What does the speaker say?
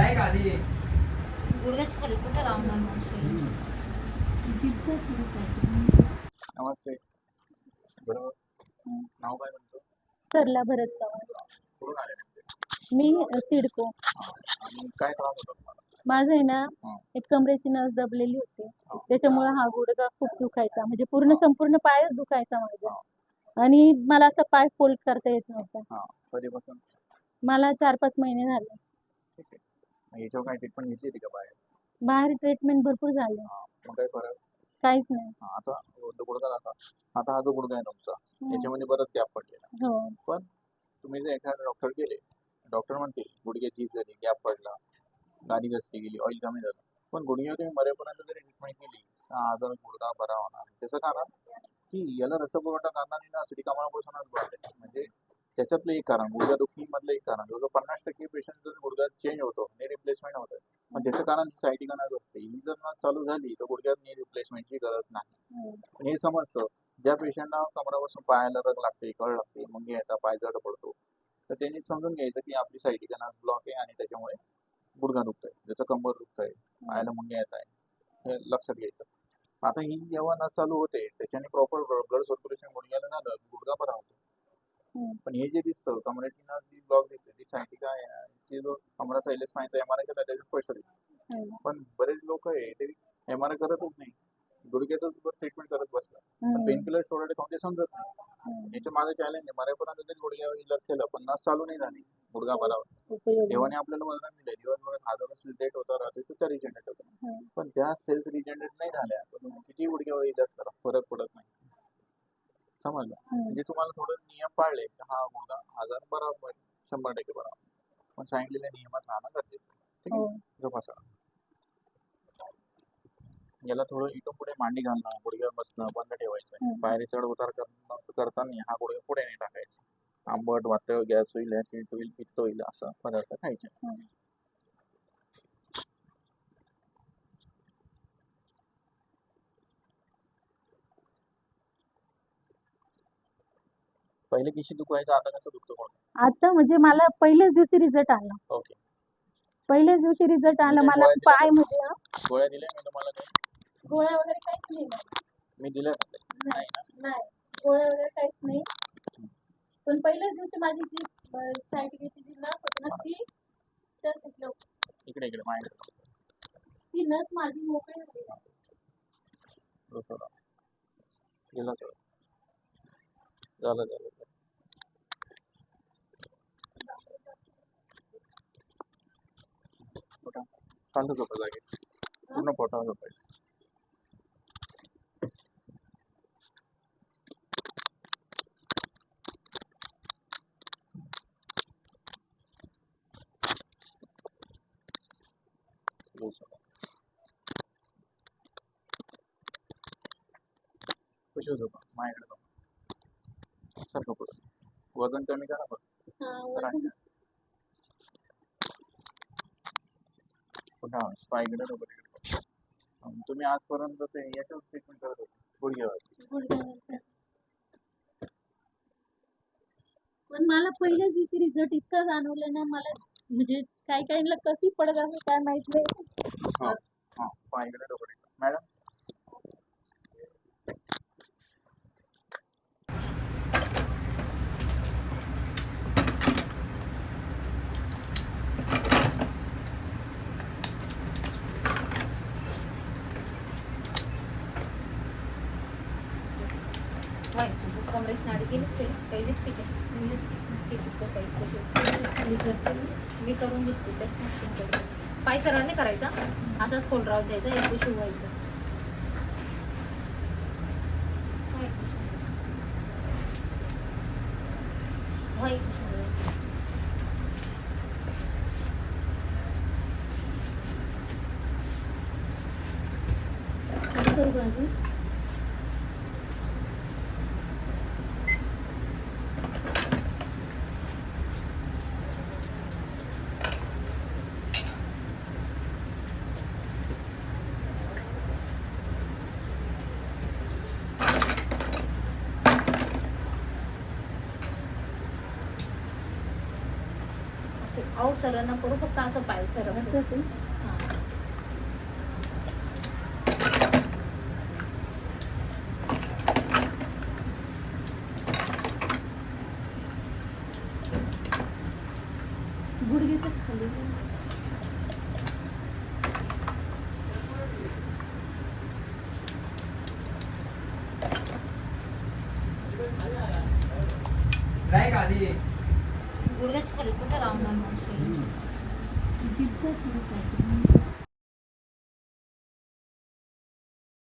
काय का आधी गुडघ्याची खाली कुठं लावणार मावशी? नमस्ते. बरोबर नाव काय तुमचं? सरला भरत चव्हाण. कुठून आले नेमके? मी अ, सिडको. हा. आणि काय त्रास होता तुम्हाला? माझं आहे ना हा. एक कमरेची नस दबलेली होती. त्याच्यामुळे हा गुडघा खूप दुखायचा. म्हणजे पूर्ण संपूर्ण पायच दुखायचा माझा आणि मला असं पाय फोल्ड करता येत नव्हता. हा कधीपासून मला चार पाच महिने झाले. ठीक आहे. मग याच्यावर काय ट्रीटमेंट घेतली होती का बाहेर? बाहेर ट्रीटमेंट भरपूर झाले. हा मग काय फरक? काहीच नाही. हा, आता तो गुडघा दाखवा आता हा जो गुडघा आहे तुमचा याच्यामध्ये बरंच गॅप पडलेला हो. तुम्ही जर एखाद्या डॉक्टर गेले डॉक्टर म्हणतील गुडघ्याची झीज झाली गॅप पडला गादी घसली गेली ऑइल कमी झालं. पण गुडघ्यावर तुम्ही मरेपर्यंत जरी ट्रीटमेंट केली तर हा आजार गुडघा बरा होणार. त्याचं कारण की याला रक्तपुरवठा करणारी ना सिटी कामापासूनच बंद म्हणजे त्याच्यातलं एक कारण गुडघ्यादुखी मधलं एक कारण. जवळजवळ पन्नास टक्के पेशंट जर गुडघ्यात चेंज होतो नी रिप्लेसमेंट होतं पण त्याचं कारण सायटिकानाच असते. ही जर ना चालू झाली तर गुडघ्यात नी रिप्लेसमेंटची गरज नाही. हो. समजतं. ज्या पेशंटला कमरापासून पायाला रग लागते कळ लागते मग येता पाय जड पडतो तर त्यांनी समजून घ्यायचं की आपली सायटिकानास ब्लॉक आहे आणि त्याच्यामुळे गुडघा दुखतोय. ज्याचं कंबर दुखतंय पायाला मुंग्या येत आहे हे लक्षात घ्यायचं. आता ही जेव्हा नस चालू होते त्याच्याने प्रॉपर ब्लड सर्क्युलेशन गुडघ्याला झालं गुडघा बरा होतो. पण हे जे दिसतं कमरेची जी ब्लॉक दिसते ती सायटिका आहे ती जो एल एस फायचा एम आर आय हम्म. पण बरेच लोक आहे ते एम आर आय करतच नाही. गुडघ्याचं ट्रीटमेंट करत बसलं. पेन किलर सोडायला कोणते समजत नाही. हम्म. याच्या माझं चॅलेंज आहे. मरेपर्यंत जरी गुडघ्यावर इलाज केलं पण नस चालू नाही झाली. गुडघा उपयोग. देवाने आपल्याला वरदान दिलं दिवसभरात हजारो सेल डेट होता रात्री तर त्या रिजनरेट होतं. पण त्या सेल्स रिजनरेट नाही झाल्या. किती गुडघ्यावर इलाज करा फरक पडत नाही. समजलं. म्हणजे तुम्हाला थोडं नियम पाळले की हा गुडघा आजार बरोबर शंभर टक्के बरोबर पण सांगितलेल्या नियमात राहणं गरजेचं. ठीक हो. आहे जोपासा. याला थोडं इथून पुढे मांडी घालणं गुडघ्यावर बसणं बंद ठेवायचं. पायरी चढ उतार करताना हा गुडघा पुढे नाही टाकायचा. आंबट वातळ गॅस होईल ऍसिड होईल पित्त होईल असं पदार्थ खायचे. पहिले किशी दुखवायचं आता कसं दुखतं कोण आता म्हणजे मला पहिल्याच दिवशी रिझल्ट आला. ओके. पहिल्याच दिवशी रिझल्ट आला म्हणजे मला गोळ्या दिल्या पाय म्हणजे हा, गोळ्या दिल्या मी तुम्हाला गोळ्या वगैरे काहीच नाही. मी दिल्या का? नाही ना? नाही. गोळ्या वगैरे काहीच नाही. पण पहिल्याच दिवशी माझी जी सायटिकाची जी नस होती ना ती तर तिथलं इकडे इकडे माझ्याकडे ती नस माझी मोकळी झाली. दुसरं गेलं सर झालं झालं. झालं. पोटा खाल्लं झोपा जागे पूर्ण पोटावर झोपायचं दिवसाला. कशी झोपा माझ्याकडे झोपा सारखं पुढं वजन कमी करा फक्त हा, तर वजन- असं. पुन्हा अं, तुम्ही आजपर्यंत ते याच्यावर ट्रीटमेंट करत होते गुडघ्यावर. पण मला पहिल्याच दिवशी रिझल्ट इतका जाणवलं ना मला म्हणजे काही काहींना कशी पडत असं काय माहीत नाही. हां हां मॅडम? कमरेस नाडी केलीच आहे पहिलीच ठीक आहे. पहिलीच ठीक आहे. काही कशी मी करून घेतली त्याच मशीन पहिले पाय सरळ नाही करायचा. असाच फोल्ड राहू द्यायचा. एक कुशी व्हायचं. होय करू बाजू अहो सरांना करू फक्त असं पाय खरं. हां. गुडघ्याच्या खाली. कुठं लावणार मावशी जिद्द थोडं